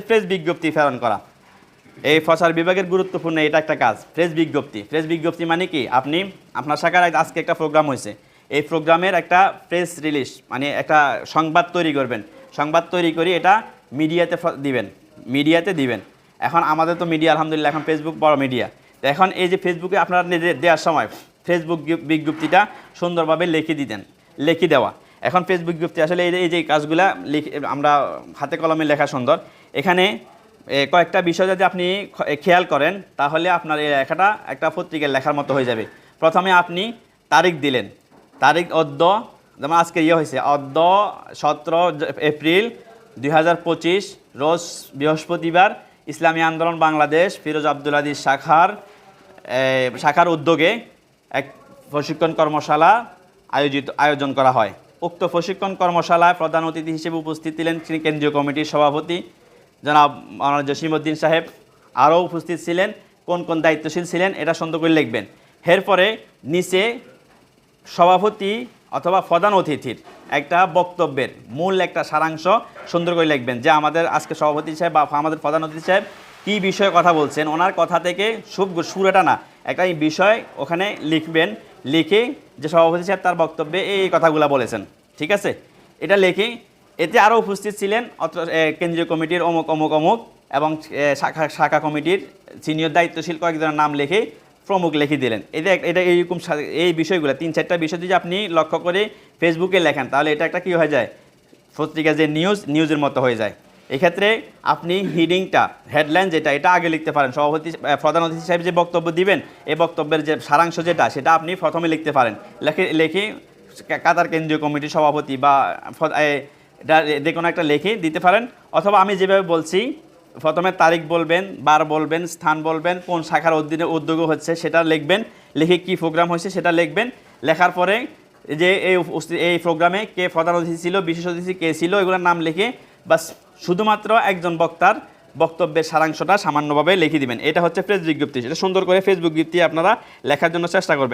Press বিজ্ঞপ্তি প্রেরণ করা। এই প্রচার বিভাগের গুরুত্বপূর্ণ এটা একটা কাজ প্রেস বিজ্ঞপ্তি। প্রেস বিজ্ঞপ্তি মানে কি? আপনি আপনার শাখার আজ- আজকে একটা প্রোগ্রাম হয়েছে। এই প্রোগ্রামের একটা প্রেস রিলিজ মানে একটা সংবাদ তৈরি করবেন। সংবাদ তৈরি করে এটা মিডিয়াতে দিবেন মিডিয়াতে দিবেন। এখন আমাদের তো মিডিয়া, আলহামদুলিল্লাহ, এখন ফেসবুক বড় মিডিয়া। তো এখন এই যে ফেসবুকে আপনারা দেওয়ার সময় ফেসবুক বিজ্ঞপ্তিটা সুন্দরভাবে লিখে দিতেন, লিখে দেওয়া। এখন ফেসবুক বিজ্ঞপ্তি আসলে এই যে- এই যে কাজগুলা লিখে আমরা হাতে কলমে লেখা সুন্দর। এখানে কয়েকটা বিষয় যদি আপনি খেয়াল করেন, তাহলে আপনার এই লেখাটা একটা পত্রিকার লেখার মতো হয়ে যাবে। প্রথমে আপনি তারিখ দিলেন। তারিখ অদ্য, যেমন আজকে ইয়ে হয়েছে, অদ্য সতেরো এপ্রিল দুই হাজার পঁচিশ, রোজ বৃহস্পতিবার ইসলামী আন্দোলন বাংলাদেশ, ফিরোজ আব্দুল আদিস শাখার শাখার উদ্যোগে এক প্রশিক্ষণ কর্মশালা আয়োজিত, আয়োজন করা হয়। উক্ত প্রশিক্ষণ কর্মশালায় প্রধান অতিথি হিসেবে উপস্থিত ছিলেন কেন্দ্রীয় কমিটির সভাপতি জনাব মাওলানা জসিমউদ্দিন সাহেব আরও উপস্থিত ছিলেন, কোন কোন দায়িত্বশীল ছিলেন এটা সুন্দর করে লিখবেন। এরপরে নিচে সভাপতি অথবা প্রধান অতিথির একটা বক্তব্যের মূল একটা সারাংশ সুন্দর করে লিখবেন যে আমাদের আজকে সভাপতি সাহেব বা আমাদের প্রধান অতিথি সাহেব কী বিষয়ে কথা বলছেন, ওনার কথা থেকে সুব সুরেটা না একটা বিষয় ওখানে লিখবেন, লিখে যে সভাপতি সাহেব তার বক্তব্যে এই কথাগুলো বলেছেন। ঠিক আছে? এটা লিখে এতে আরও উপস্থিত ছিলেন অত্র এ, কেন্দ্রীয় কমিটির অমুক অমুক অমুক এবং শাখা শাখা কমিটির সিনিয়র দায়িত্বশীল কয়েকজনের নাম লিখে প্রমুখ লিখে দিলেন। এটা এটা এইরকম এই বিষয়গুলো তিন চারটা বিষয় যদি আপনি লক্ষ্য করে ফেসবুকে লেখেন তাহলে এটা একটা কী হয়ে যায়? পত্রিকা যে নিউজ নিউজের মতো হয়ে যায়। এক্ষেত্রে আপনি হিডিংটা হেডলাইন যেটা এটা আগে লিখতে পারেন। সভাপতি প্রধান অতিথি সাহেব যে বক্তব্য দিবেন এই বক্তব্যের যে সারাংশ যেটা সেটা আপনি প্রথমে লিখতে পারেন। লেখে লেখে কাতার কেন্দ্রীয় কমিটির সভাপতি বা এটা যে কোনো একটা লিখে দিতে পারেন। অথবা আমি যেভাবে বলছি, প্রথমে তারিখ বলবেন, বার বলবেন, স্থান বলবেন, কোন শাখার অধীনে উদ্যোগ হচ্ছে, সেটা লিখবেন। লিখে কি প্রোগ্রাম হয়েছে সেটা লিখবেন। লেখার পরে যে এই এই প্রোগ্রামে কে প্রধান অতিথি ছিল, বিশেষ অতিথি কে ছিল, এগুলোর নাম লিখে বাস শুধুমাত্র একজন বক্তার বক্তব্যের সারাংশটা সামান্যভাবে লিখে দিবেন। এটা হচ্ছে ফেসবুক বিজ্ঞপ্তি। সেটা সুন্দর করে ফেসবুক বিজ্ঞপ্তি আপনারা লেখার জন্য চেষ্টা করবেন।